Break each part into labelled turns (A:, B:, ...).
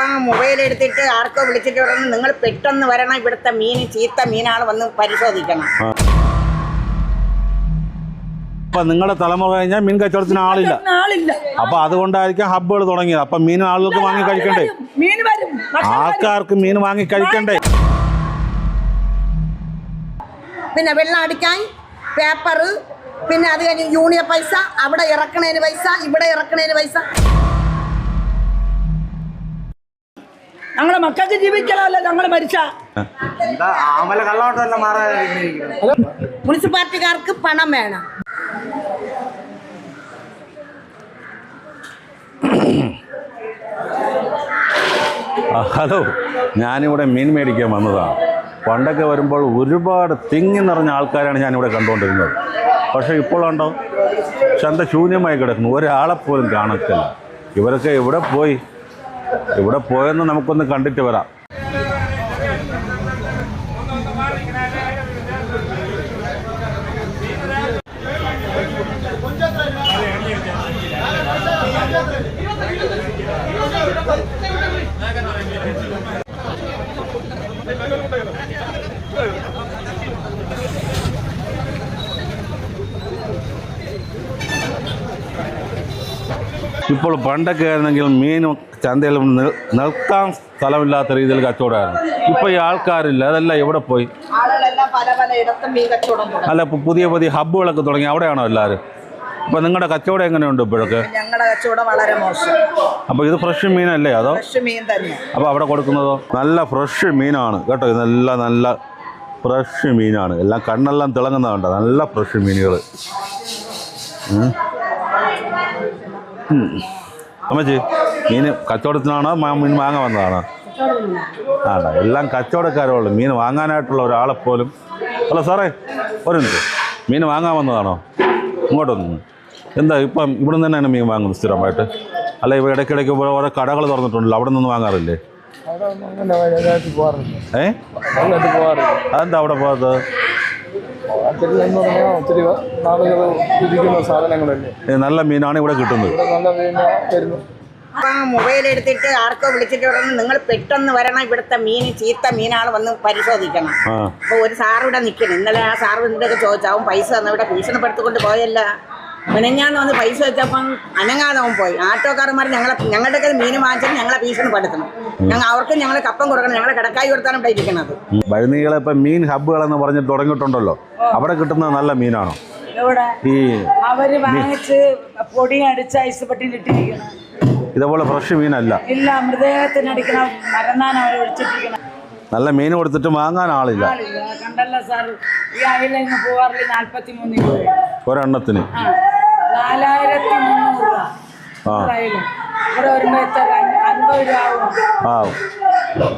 A: ആ മൊബൈൽ എടുത്തിട്ട് ആർക്കോ വിളിച്ചിട്ട് പറഞ്ഞു നിങ്ങൾ പെട്ടെന്ന് വരണം ഇവിടുത്തെ മീൻ ചീത്ത മീനാണ് വന്ന് പരിശോധിക്കണം.
B: അപ്പൊ നിങ്ങളുടെ തലമുറ കഴിഞ്ഞാൽ മീൻ കച്ചവടത്തിന് ആളില്ല. അപ്പൊ അതുകൊണ്ടായിരിക്കും ഹബ്ബുകൾ തുടങ്ങിയത്. അപ്പൊ മീൻ ആളുകൾക്ക് വാങ്ങി കഴിക്കണ്ടേ?
C: മീൻ വരും
B: ആൾക്കാർക്ക് മീൻ വാങ്ങി കഴിക്കണ്ടേ?
A: പിന്നെ വെള്ളം അടിക്കാൻ പേപ്പർ പിന്നെ അത് കഴിഞ്ഞ് യൂണിയൻ പൈസ അവിടെ ഇറക്കണേന് പൈസ ഇവിടെ ഇറക്കണേന് പൈസ.
C: ഞങ്ങളെ മക്കൾക്ക് ജീവിക്കണമല്ലോ ഞങ്ങൾ മരിച്ച.
A: മുനിസിപ്പാലിറ്റിക്കാർക്ക് പണം വേണം.
B: ഹലോ ഞാനിവിടെ മീൻ മേടിക്കാൻ വന്നതാണ് പണ്ടൊക്കെ വരുമ്പോൾ ഒരുപാട് തിങ്ങി നിറഞ്ഞ ആൾക്കാരാണ് ഞാനിവിടെ കണ്ടുകൊണ്ടിരുന്നത്. പക്ഷേ ഇപ്പോൾ ഉണ്ടോ ചന്ത ശൂന്യമായി കിടക്കുന്നു. ഒരാളെപ്പോലും കാണത്തില്ല. ഇവരൊക്കെ എവിടെ പോയി? ഇവിടെ പോയെന്ന് നമുക്കൊന്ന് കണ്ടിട്ട് വരാം. ഇപ്പോൾ പണ്ടൊക്കെ ആയിരുന്നെങ്കിൽ മീൻ ചന്തയിൽ നിർത്താൻ സ്ഥലമില്ലാത്ത രീതിയിൽ കച്ചവടമായിരുന്നു. ഇപ്പോൾ ഈ ആൾക്കാരില്ല. അതെല്ലാം എവിടെ പോയി? അല്ല ഇപ്പോൾ പുതിയ പുതിയ ഹബ്ബുകളൊക്കെ തുടങ്ങി. അവിടെയാണോ എല്ലാവരും? അപ്പൊ നിങ്ങളുടെ കച്ചവടം എങ്ങനെയുണ്ട് ഇപ്പോഴൊക്കെ?
A: ഞങ്ങളുടെ കച്ചവടം വളരെ മോശം.
B: അപ്പോൾ ഇത് ഫ്രഷ് മീനല്ലേ അതോ?
A: ഫ്രഷ് മീൻ തന്നെ.
B: അപ്പോൾ അവിടെ കൊടുക്കുന്നതോ? നല്ല ഫ്രഷ് മീനാണ് കേട്ടോ. ഇതെല്ലാം നല്ല ഫ്രഷ് മീനാണ്. എല്ലാം കണ്ണെല്ലാം തിളങ്ങുന്നതുണ്ട് നല്ല ഫ്രഷ് മീനുകൾ അമ്മച്ചി മീൻ കച്ചവടത്തിനാണോ മീൻ വാങ്ങാൻ വന്നതാണോ? ആണോ? എല്ലാം കച്ചവടക്കാരുള്ളൂ മീൻ വാങ്ങാനായിട്ടുള്ള ഒരാളെ പോലും അല്ല സാറേ ഒരു മിനിറ്റ്. മീൻ വാങ്ങാൻ വന്നതാണോ? ഇങ്ങോട്ട് ഇങ്ങോട്ടൊന്ന്. എന്താ ഇപ്പം ഇവിടെ നിന്ന് തന്നെയാണ് മീൻ വാങ്ങുന്നത് സ്ഥിരമായിട്ട്? അല്ല ഇവ ഇടയ്ക്കിടയ്ക്ക് ഓരോ കടകൾ തുറന്നിട്ടുണ്ടല്ലോ അവിടെ നിന്ന് വാങ്ങാറില്ലേ? ഏ? അതെന്താ അവിടെ പോകാത്തത്?
D: ഒത്തിരി എന്ന് പറഞ്ഞാൽ ഒത്തിരി നാളുകൾ ഇരിക്കുന്ന സാധനങ്ങളല്ലേ?
B: നല്ല മീനാണ് ഇവിടെ കിട്ടുന്നത്.
D: ഇവിടെ നല്ല മീൻ വരുന്നു.
A: ആ മൊബൈൽ എടുത്തിട്ട് ആർക്കോ വിളിച്ചിട്ട് പറഞ്ഞു നിങ്ങൾ പെട്ടെന്ന് വരണം ഇവിടുത്തെ മീൻ ചീത്ത മീനാണ് വന്ന് പരിശോധിക്കണം. അപ്പോൾ ഒരു സാർ ഇവിടെ നിൽക്കണം. ഇന്നലെ ആ സാർ എന്തൊക്കെ ചോദിച്ചാവും പൈസ തന്നു? ഇവിടെ ഭീഷണിപ്പെടുത്തിക്കൊണ്ട് പോയല്ല. മിനഞ്ഞാന്ന് വന്ന് പൈസ വെച്ചപ്പം അനങ്ങാതവൻ പോയി. ആട്ടോക്കാരന്മാർ ഞങ്ങളെ ഞങ്ങളുടെ കയ്യിൽ മീൻ വാങ്ങിച്ചാൽ ഞങ്ങളെ ഭീഷണിപ്പെടുത്തണം ഞങ്ങൾ അവർക്ക് ഞങ്ങളെ കപ്പം കൊടുക്കണം. ഞങ്ങളെ കിടക്കായി കൊടുത്താണ് ഇവിടെ ഇരിക്കുന്നത്.
B: വഴുനീകളെ ഇപ്പം മീൻ ഹബ്ബുകളെന്ന് പറഞ്ഞ് തുടങ്ങിയിട്ടുണ്ടല്ലോ. അവിടെ കിട്ടുന്നത് നല്ല മീനാണോ? ഈ
C: അവർ വാങ്ങിച്ച് പൊടി അടിച്ച് ഐസ് പെട്ടിയിലിട്ടിരിക്കണം
B: ഇതേപോലെ ഫ്രഷ് മീനല്ല.
C: ഇല്ല മൃതദേഹത്തിനടിക്കണ മരന്നാൻ അവർ ഒഴിച്ചിട്ടിരിക്കണം
B: നല്ല മീൻ കൊടുത്തിട്ട് വാങ്ങാൻ ആളില്ല.
C: കണ്ടല്ലോ സാർ ഈ അയില ഇന്ന് പോവാറില്ല നാല്പത്തി മൂന്ന് രൂപ
B: ഒരെണ്ണത്തിന്
C: നാലായിരത്തി മുന്നൂറ് രൂപ
B: ആ.
C: ഒരു അയില ഇവിടെ വരുമ്പോ എത്ര? അൻപത് രൂപ ആവും.
B: ആ.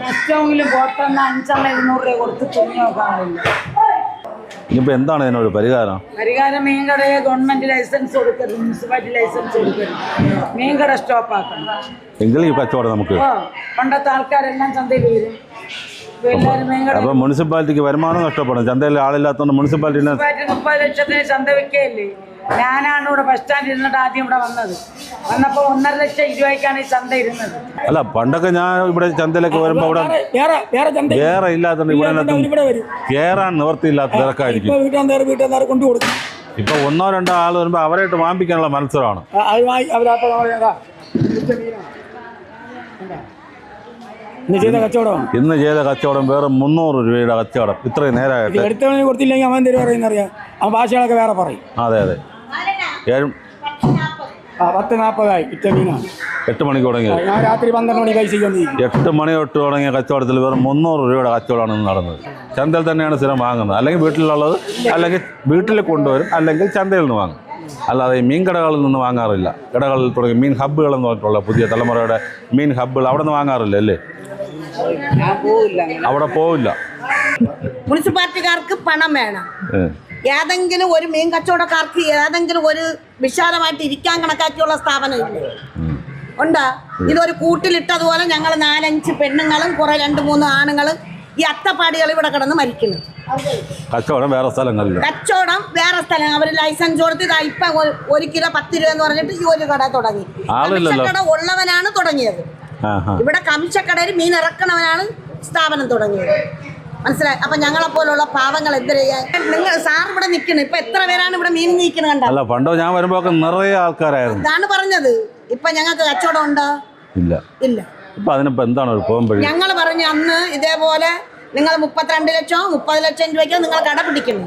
C: നഷ്ടമെങ്കിലും പുറത്തുനിന്ന് അഞ്ചെണ്ണം ഇരുന്നൂറ് രൂപ കൊടുത്ത് തുണി നോക്കാറില്ല
B: ഇനിയിപ്പോൾ എന്താണ് ഇതിനൊരു പരിഹാരം?
C: പരിഹാരം മീൻകടയെ ഗവൺമെന്റ് ലൈസൻസ് കൊടുക്കരുത് മുനിസിപ്പാലിറ്റി ലൈസൻസ് കൊടുക്കരുത്. മീൻകട സ്റ്റോപ്പ് ആക്കണം.
B: എങ്കിൽ ഈ കച്ചവടം നമുക്ക്
C: ഓ പണ്ടത്തെ ആൾക്കാരെല്ലാം ചന്തയിൽ വരും. ഇപ്പൊ എല്ലാവരും മീൻകട
B: അപ്പോൾ മുനിസിപ്പാലിറ്റിക്ക് വരുമാനം നഷ്ടപ്പെടും ചന്തയിൽ ആളില്ലാത്തതുകൊണ്ട് മുനിസിപ്പാലിറ്റിനെ
C: മുനിസിപ്പാലിറ്റി മുപ്പത് ലക്ഷത്തിന് ചന്ത വെക്കുകയല്ലേ ഞാനാണ് ഇവിടെ ബസ് സ്റ്റാൻഡിൽ ഇരുന്നിട്ട് ആദ്യം ഇവിടെ വന്നത്. വന്നപ്പോൾ ഒന്നര ലക്ഷം ഇരുപയ്ക്കാണ് ഈ ചന്ത ഇരുന്നത്.
B: അല്ല പണ്ടൊക്കെ ഞാൻ ഇവിടെ ചന്തയിലൊക്കെ വരുമ്പോ ഇവിടെ
D: വേറെ വേറെ ചന്ത
B: കേറ ഇല്ലാത്തതുകൊണ്ട് ഇവിടെ
D: ഇവിടെ വരും.
B: കേറാൻ നിവർത്തിയില്ലാത്ത തിരക്കായിരിക്കും.
D: ഇപ്പൊ കൊണ്ടു കൊടുക്കും.
B: ഇപ്പൊ ഒന്നോ രണ്ടോ ആൾ വരുമ്പോ അവരായിട്ട് വാങ്ങിക്കാനുള്ള മത്സരമാണ്.
D: ഇന്ന് ചെയ്ത കച്ചവടമാണ്?
B: ഇന്ന് ചെയ്ത കച്ചവടം വേറെ മുന്നൂറ് രൂപയുടെ കച്ചവടം. ഇത്രയും നേരമായിട്ട്
D: എടുത്തവന് കൊടുത്തില്ലെങ്കിൽ അവൻ തരും ആ ഭാഷകളൊക്കെ വേറെ പറയും.
B: അതെ അതെ. ഏഴ്
D: പത്ത് നാൽപ്പതായി ഇറ്റ മീനാണ്
B: എട്ട് മണിക്ക് തുടങ്ങി
D: ഞാൻ രാത്രി പന്ത്രണ്ട് മണി കൊണ്ടിരിക്കും
B: എട്ട് മണി തൊട്ട് തുടങ്ങിയ കച്ചവടത്തിൽ വെറും മുന്നൂറ് രൂപയുടെ കച്ചവടമാണ് ഇന്ന് നടന്നത്. ചന്തയിൽ തന്നെയാണ് സ്ഥിരം വാങ്ങുന്നത്. അല്ലെങ്കിൽ വീട്ടിലുള്ളത് അല്ലെങ്കിൽ വീട്ടിൽ കൊണ്ടുവരും അല്ലെങ്കിൽ ചന്തയിൽ നിന്ന് വാങ്ങും. അല്ലാതെ ഈ മീൻ കടകളിൽ നിന്ന് വാങ്ങാറില്ല. കടകളിൽ തുടങ്ങി മീൻ ഹബ്ബുകൾ എന്ന് പറഞ്ഞിട്ടുള്ള പുതിയ തലമുറയുടെ മീൻ ഹബ്ബുകൾ അവിടെ നിന്ന് വാങ്ങാറില്ല അല്ലേ? അവിടെ പോവില്ല.
A: മുനിസിപ്പാലിറ്റിക്കാർക്ക് പണം വേണം. ഏതെങ്കിലും ഒരു മീൻ കച്ചവടക്കാർക്ക് ഏതെങ്കിലും ഒരു വിശാലമായിട്ട് ഇരിക്കാൻ കണക്കാക്കിയുള്ള സ്ഥാപനം. ഉണ്ടാ? ഇതൊരു കൂട്ടിലിട്ടതുപോലെ ഞങ്ങൾ നാലഞ്ച് പെണ്ണുങ്ങളും കുറെ രണ്ട് മൂന്ന് ആണുങ്ങളും ഈ അത്തപ്പാടികൾ ഇവിടെ കിടന്ന് മരിക്കുന്നു.
B: കച്ചവടം വേറെ സ്ഥലങ്ങളിൽ
A: കച്ചവടം വേറെ സ്ഥലം. അവർ ലൈസൻസ് കൊടുത്ത് ഇതാ ഇപ്പൊ ഒരു- കിലോ പത്ത് രൂപ എന്ന് പറഞ്ഞിട്ട് ഈ ഒരു കട തുടങ്ങി. കട ഉള്ളവനാണ് തുടങ്ങിയത്. ഇവിടെ കമിഷക്കടയിൽ മീൻ ഇറക്കണവനാണ് സ്ഥാപനം തുടങ്ങിയത്. മനസ്സിലായി? അപ്പൊ ഞങ്ങളെ പോലുള്ള പാവങ്ങൾ എന്ത് ചെയ്യാൻ നിങ്ങൾ സാർ ഇവിടെ നിൽക്കണം. ഇപ്പൊ എത്ര പേരാണ് ഇവിടെ മീൻ നിൽക്കുന്നത് കണ്ടോ?
B: അല്ല പണ്ടോ ഞാൻ വരുമ്പോ നിറയെ ആൾക്കാരായിരുന്നു.
A: ഇതാണ് പറഞ്ഞത്. ഇപ്പൊ ഞങ്ങൾക്ക് കച്ചവടം ഉണ്ടോ?
B: ഇല്ല.
A: ഇല്ല.
B: ഇപ്പം എന്താണ് പോകുമ്പോഴേ
A: ഞങ്ങൾ പറഞ്ഞു അന്ന് ഇതേപോലെ നിങ്ങൾ മുപ്പത്തിരണ്ട് ലക്ഷം മുപ്പത് ലക്ഷം രൂപയ്ക്കോ നിങ്ങൾ കട പിടിക്കുന്നു.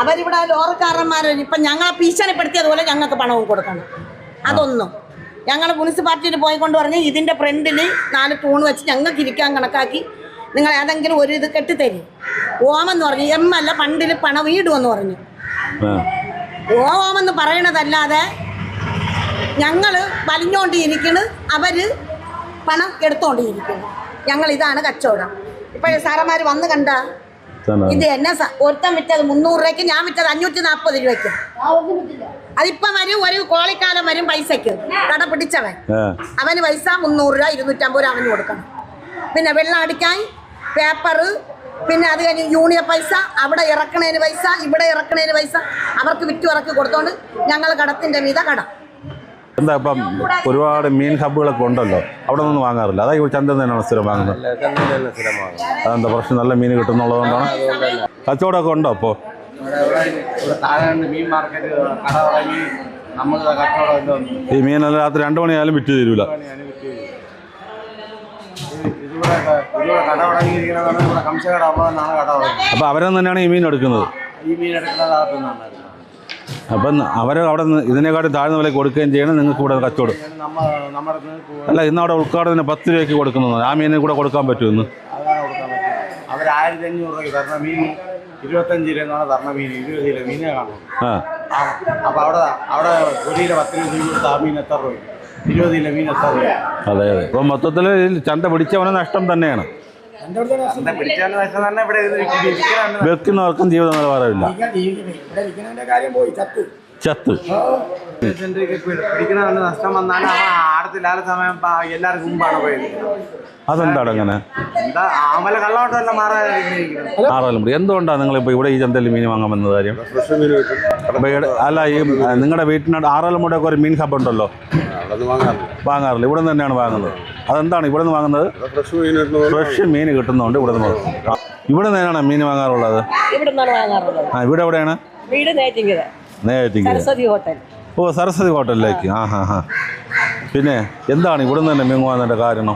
A: അവരിവിടെ ലോറിക്കാരന്മാർ ഇപ്പൊ ഞങ്ങളെ ഭീഷണിപ്പെടുത്തിയതുപോലെ ഞങ്ങൾക്ക് പണവും കൊടുക്കണം. അതൊന്നും. ഞങ്ങൾ മുനിസിപ്പാലിറ്റിയിൽ പോയിക്കൊണ്ട് പറഞ്ഞ് ഇതിന്റെ ഫ്രണ്ടിൽ നാല് തൂണ് വെച്ച് ഞങ്ങൾക്ക് ഇരിക്കാൻ കണക്കാക്കി നിങ്ങൾ ഏതെങ്കിലും ഒരു ഇത് കെട്ടിത്തരും. ഓമെന്ന് പറഞ്ഞു. എം അല്ല പണ്ടിൽ പണം വീടുമെന്ന് പറഞ്ഞു. ഓമെന്ന് പറയണതല്ലാതെ ഞങ്ങൾ വലിഞ്ഞോണ്ടിരിക്കണ് അവർ പണം എടുത്തോണ്ടിരിക്കുന്നു. ഞങ്ങൾ ഇതാണ് കച്ചവടം. ഇപ്പോഴേ സാറന്മാർ വന്ന് കണ്ട ഇത് എന്നെ സ- ഒരുത്തൻ വിറ്റത് മുന്നൂറ് രൂപയ്ക്ക് ഞാൻ വിറ്റത് അഞ്ഞൂറ്റി നാൽപ്പത് രൂപയ്ക്ക് അതിപ്പം വരും ഒരു കോളിക്കാലം വരും പൈസയ്ക്ക്. കട പിടിച്ചവൻ. അവന് പൈസ മുന്നൂറ് രൂപ ഇരുന്നൂറ്റമ്പത് രൂപ അവന് കൊടുക്കണം. പിന്നെ വെള്ളം അടിക്കാൻ പേപ്പറ് പിന്നെ അത് കഴിഞ്ഞ് യൂണിയൻ പൈസ അവിടെ ഇറക്കണേന് പൈസ ഇവിടെ ഇറക്കണേന് പൈസ അവർക്ക് വിറ്റു ഇറക്കി കൊടുത്തോണ്ട് ഞങ്ങൾ കടത്തിന്റെ മീത കടം.
B: എന്താ ഇപ്പം ഒരുപാട് മീൻ ഹബ്ബുകളൊക്കെ ഉണ്ടല്ലോ അവിടെ നിന്ന് വാങ്ങാറില്ല. അതാ ഈ ചന്തയിൽ തന്നെയാണ് സ്ഥിരം വാങ്ങുന്നത്? അതെന്താ പ്രശ്നം? നല്ല മീൻ കിട്ടുന്നുള്ളതുകൊണ്ടാണ്? കച്ചവടമൊക്കെ ഉണ്ടോ അപ്പോൾ ഈ മീനെല്ലാം രാത്രി രണ്ടു മണിയായാലും വിറ്റ് തരൂല.
E: കട തുടങ്ങിയിരിക്കുന്നതാണ്. ഇവിടെ കട കട തുടങ്ങി
B: അപ്പോൾ അവരെ തന്നെയാണ് ഈ മീൻ എടുക്കുന്നത്?
E: ഈ മീൻ എടുക്കുന്നത് അകത്തുനിന്നാണ്
B: അപ്പം അവർ അവിടെ നിന്ന് ഇതിനെക്കാട്ടി താഴ്ന്ന വില കൊടുക്കുകയും ചെയ്യണം. നിങ്ങൾക്ക് ഇവിടെ കച്ചവടം. അല്ല ഇന്ന് അവിടെ ഉൾക്കാടത്തിന് പത്ത് രൂപയ്ക്ക് കൊടുക്കുന്നു ആ മീനിന് കൂടെ കൊടുക്കാൻ പറ്റുമെന്ന്
E: അവർ ആയിരത്തി അഞ്ഞൂറ് രൂപയ്ക്ക് തരണ മീൻ ഇരുപത്തഞ്ച് രൂപ തരണ മീൻ. ഇരുപത് കിലോ മീനേ കാണും അവിടെ അവിടെ ഒരു കിലോ പത്ത് രൂപ കൊടുത്ത ആ മീൻ എത്ര രൂപ
B: അതെ അതെ. അപ്പം മൊത്തത്തിൽ ചന്ത പിടിച്ചവന് നഷ്ടം തന്നെയാണ്. വെക്കുന്നവർക്കും ജീവിത നിലവാരമില്ല.
D: ചത്ത്.
E: നഷ്ടം ആടത്തില്ലാത്ത സമയം എല്ലാവർക്കും മുമ്പാണ് പോയത്
B: അതെന്താണ് അങ്ങനെ?
E: ആമല
B: മുടി എന്തുകൊണ്ടാണ് നിങ്ങളിപ്പോൾ ഇവിടെ ഈ ചന്തയിൽ മീൻ വാങ്ങാൻ വന്ന കാര്യം? അല്ല ഈ നിങ്ങളുടെ വീട്ടിനോട് ഒക്കെ ഒരു മീൻ ഹബ് ഉണ്ടല്ലോ. വാങ്ങാറില്ല. ഇവിടെ നിന്ന് തന്നെയാണ് വാങ്ങുന്നത്. അതെന്താണ് ഇവിടെ നിന്ന് വാങ്ങുന്നത്? ഫ്രഷ് മീൻ കിട്ടുന്നതുകൊണ്ട് ഇവിടെ നിന്ന് ഇവിടെ നിന്നാണ് മീൻ വാങ്ങാറുള്ളത്? ആ ഇവിടെ എവിടെയാണ്?
F: വീട് സരസ്വതി ഹോട്ടൽ.
B: ഓ സരസ്വതി ഹോട്ടലിലേക്ക്. ആ ഹാ ഹാ പിന്നെ എന്താണ് ഇവിടെ നിന്ന് തന്നെ മീൻ വാങ്ങുന്നതിന്റെ കാരണം?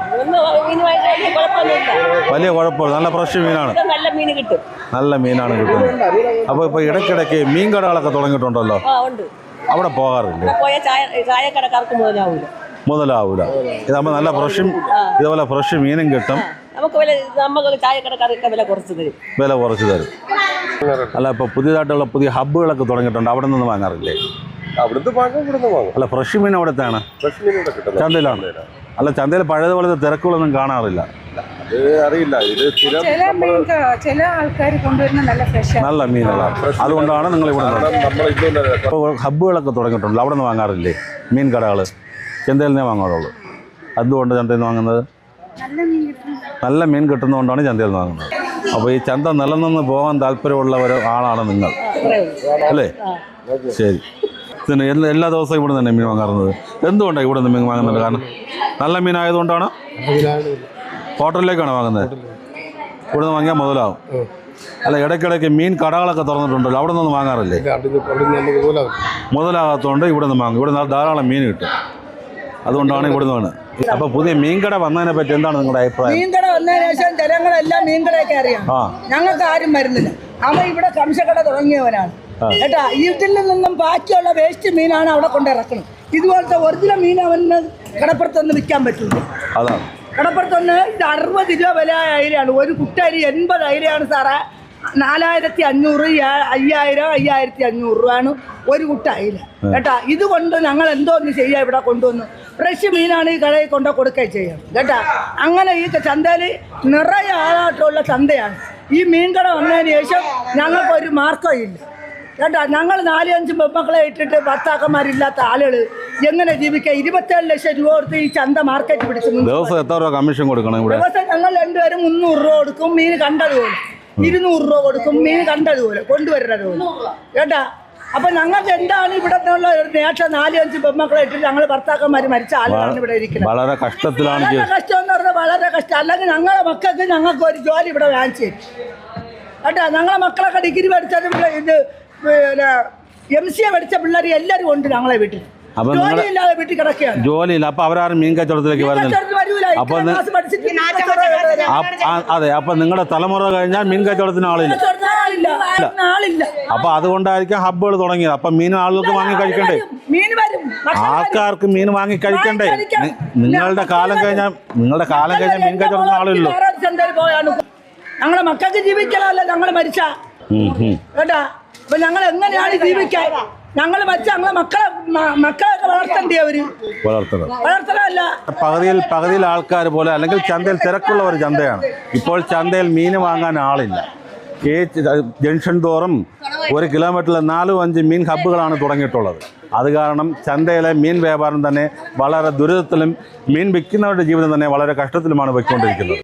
F: വലിയ
B: കുഴപ്പമില്ല. നല്ല ഫ്രഷ് മീനാണ്.
F: നല്ല
B: മീനാണ് കിട്ടുന്നത്. അപ്പോൾ ഇപ്പോൾ ഇടയ്ക്കിടയ്ക്ക് മീൻ കടകളൊക്കെ തുടങ്ങിയിട്ടുണ്ടല്ലോ? അവിടെ പോകാറില്ലേ?
F: മുതലാവൂല.
B: ഇതാ ഇതാകുമ്പോൾ നല്ല ഫ്രഷ് ഇതുപോലെ ഫ്രഷ് മീനും കിട്ടും.
F: നമുക്ക് വില നമുക്ക് ചായക്കടക്കാർക്ക് വില കുറച്ച് തരും.
B: വില കുറച്ച് തരും. അല്ല ഇപ്പോൾ പുതിയതായിട്ടുള്ള പുതിയ ഹബ്ബുകളൊക്കെ തുടങ്ങിയിട്ടുണ്ട്. അവിടെ നിന്ന് വാങ്ങാറില്ലേ?
G: അവിടുന്ന് വാങ്ങും ഇവിടുന്ന് വാങ്ങും.
B: അല്ല ഫ്രഷ് മീൻ അവിടുത്തെയാണ്
G: ഫ്രഷ് മീൻ
B: ചന്തയിലാണ്. അല്ല ചന്തയിൽ പഴയതുപോലത്തെ തിരക്കുകളൊന്നും കാണാറില്ല.
G: അത് അറിയില്ല. ഇത്
H: ചില മീൻ ചില ആൾക്കാർ കൊണ്ടുവരുന്ന നല്ല ഫ്രഷ്
B: നല്ല മീനുകളാണ് അതുകൊണ്ടാണ് നിങ്ങൾ ഇവിടെ നിന്ന്
G: നമ്മൾ ഇതൊന്നും
B: ഇപ്പോൾ ഹബ്ബുകളൊക്കെ തുടങ്ങിയിട്ടുണ്ട്. അവിടെ നിന്ന് വാങ്ങാറില്ലേ? മീൻ കടകൾ ചന്തയിൽ നിന്നേ വാങ്ങാറുള്ളൂ. അതുകൊണ്ട് ചന്തയിൽ നിന്ന് വാങ്ങുന്നത്? നല്ല മീൻ കിട്ടുന്നതുകൊണ്ടാണ് ചന്തയിൽ നിന്ന് വാങ്ങുന്നത്. അപ്പോൾ ഈ ചന്ത നിലനിന്ന് പോകാൻ താല്പര്യമുള്ള ഒരു ആളാണ് നിങ്ങൾ. അല്ലേ? ശരി. പിന്നെ എല്ലാ ദിവസവും ഇവിടെ തന്നെ മീൻ വാങ്ങാറുന്നത് എന്തുകൊണ്ടാണ് ഇവിടെ നിന്ന് മീൻ വാങ്ങുന്നത്? കാരണം നല്ല മീനായതുകൊണ്ടാണ് ഹോട്ടലിലേക്കാണ് വാങ്ങുന്നത്. ഇവിടെ നിന്ന് വാങ്ങിയാൽ മുതലാവും. അല്ല ഇടയ്ക്കിടയ്ക്ക് മീൻ കടകളൊക്കെ തുറന്നിട്ടുണ്ടല്ലോ. അവിടെ നിന്ന് വാങ്ങാറില്ലേ? മുതലാകാത്തതുകൊണ്ട് ഇവിടെ നിന്ന് വാങ്ങും. ഇവിടെ ധാരാളം മീൻ കിട്ടും. അതുകൊണ്ടാണ് ഇവിടെ നിന്ന് അപ്പോൾ പുതിയ മീൻകട വന്നതിനെ പറ്റി എന്താണ് നിങ്ങളുടെ അഭിപ്രായം?
H: മീൻകട വന്നതിന് ശേഷം ജനങ്ങളെല്ലാം മീൻകടയൊക്കെ അറിയാം.
B: ആ.
H: ഞങ്ങൾക്ക് ആരും വരുന്നില്ല. അവൻ ഇവിടെ കംശക്കട തുടങ്ങിയവനാണ്. കേട്ടാ ഇതിൽ നിന്നും ബാക്കിയുള്ള വേസ്റ്റ് മീനാണ് അവിടെ കൊണ്ട് ഇറക്കുന്നത്. ഇതുപോലത്തെ ഒറിജിനൽ മീൻ അവന് കടപ്പുറത്തൊന്ന് വിൽക്കാൻ പറ്റില്ല
B: അതാണ്
H: കടപ്പുറത്തൊന്ന് ഇത് അറുപത് രൂപ വില അയിലാണ് ഒരു കുട്ടരി എൺപത് അയിലാണ് സാറേ. നാലായിരത്തി അഞ്ഞൂറ് ഏ- അയ്യായിരം അയ്യായിരത്തി അഞ്ഞൂറ് രൂപയാണ് ഒരു കുട്ട അയില കേട്ടാ ഇതുകൊണ്ട് ഞങ്ങൾ എന്തോന്ന് ചെയ്യാം ഇവിടെ കൊണ്ടുവന്ന്. ഫ്രഷ് മീനാണ് ഈ കടയിൽ കൊണ്ട് കൊടുക്കുകയും ചെയ്യണം കേട്ടാ? അങ്ങനെ ഈ ചന്തയിൽ നിറയെ ആളായിട്ടുള്ള ചന്തയാണ്. ഈ മീൻകട വന്നതിന് ശേഷം ഞങ്ങൾക്ക് ഒരു മാർക്കം ഇല്ല. കേട്ടാ? ഞങ്ങൾ നാല് അഞ്ച് പെൺമക്കളെ ഇട്ടിട്ട് ഭർത്താക്കന്മാരില്ലാത്ത ആളുകൾ എങ്ങനെ ജീവിക്കുക ഇരുപത്തേഴ് ലക്ഷം രൂപ കൊടുത്ത് ഈ ചന്ത മാർക്കറ്റ് പിടിച്ചു
B: ദിവസം എത്ര രൂപ കമ്മീഷൻ കൊടുക്കണം ഇവിടെ?
H: ദിവസം ഞങ്ങൾ രണ്ടുപേരും മുന്നൂറ് രൂപ കൊടുക്കും മീൻ കണ്ടതുപോലെ. ഇരുന്നൂറ് രൂപ കൊടുക്കും മീൻ കണ്ടതുപോലെ കൊണ്ടുവരുന്നത് പോലെ കേട്ടാ? അപ്പൊ ഞങ്ങൾക്ക് എന്താണ് ഇവിടെ ഉള്ള ഒരു നേട്ടം നാല് അഞ്ച് പെൺമക്കളെ ഇട്ട് ഞങ്ങൾ ഭർത്താക്കന്മാർ മരിച്ച ആളുകളാണ് ഇവിടെ ഇരിക്കുന്നത്.
B: വളരെ കഷ്ടത്തിലാണ്
H: വളരെ കഷ്ടം എന്ന് പറഞ്ഞാൽ വളരെ കഷ്ടം. അല്ലെങ്കിൽ ഞങ്ങളെ മക്കൾക്ക് ഞങ്ങൾക്ക് ഒരു ജോലി ഇവിടെ വാങ്ങിച്ചു കേട്ടോ? ഞങ്ങളെ മക്കളൊക്കെ ഡിഗ്രി പഠിച്ചാലും ഇത് പിന്നെ എം സി എ പഠിച്ച പിള്ളേർ എല്ലാവരും ഉണ്ട് ഞങ്ങളെ വീട്ടിൽ.
B: അപ്പൊ നിങ്ങളെ-
H: ജോലിയില്ലാതെ വീട്ടിൽ കിടക്കുകയാണ്.
B: ജോലിയില്ല അപ്പൊ അവരാരും മീൻ കച്ചവടത്തിലേക്ക് വരുന്നില്ല.
H: കച്ചവടത്തിന്
B: അപ്പൊ
H: ക്ലാസ് പഠിച്ചിട്ട് മീൻ കച്ചവടം വരാൻ.
B: അപ്പ- ആ- അതെ. അപ്പൊ നിങ്ങളുടെ തലമുറ കഴിഞ്ഞാൽ മീൻ കച്ചവടത്തിന് ആളില്ല. അപ്പൊ അതുകൊണ്ടായിരിക്കും ഹബ്ബുകൾ തുടങ്ങിയത്. അപ്പൊ മീൻ ആളുകൾക്ക് വാങ്ങി കഴിക്കണ്ടേ? ആൾക്കാർക്ക് മീൻ വാങ്ങി കഴിക്കണ്ടേ? നിങ്ങളുടെ കാലം കഴിഞ്ഞാൽ നിങ്ങളുടെ കാലം കഴിഞ്ഞാൽ മീൻ
H: കഴിക്കുന്ന പോയാണ് ഞങ്ങളെ മക്കൾക്ക് ജീവിക്കലല്ല ഞങ്ങൾ മരിച്ച. കേട്ടാ? അപ്പൊ ഞങ്ങൾ എങ്ങനെയാണ് ജീവിക്കാൻ? ഞങ്ങൾ മരിച്ച ഞങ്ങളെ മക്കളെ മക്കളൊക്കെ വളർത്തണ്ടേ അവർ?
B: വളർത്തുന്നത്
H: വളർത്തലല്ല
B: പകുതിയിൽ പകുതിയിൽ ആൾക്കാർ പോലെ അല്ലെങ്കിൽ ചന്തയിൽ തിരക്കുള്ള ഒരു ചന്തയാണ്. ഇപ്പോൾ ചന്തയിൽ മീൻ വാങ്ങാൻ ആളില്ല. ഈ ജംഗ്ഷൻ തോറും ഒരു കിലോമീറ്ററിൽ നാലും അഞ്ച് മീൻ ഹബ്ബുകളാണ് തുടങ്ങിയിട്ടുള്ളത്. അത് കാരണം ചന്തയിലെ മീൻ വ്യാപാരം തന്നെ വളരെ ദുരിതത്തിലും മീൻ വിൽക്കുന്നവരുടെ ജീവിതം തന്നെ വളരെ കഷ്ടത്തിലുമാണ് പോയിക്കൊണ്ടിരിക്കുന്നത്.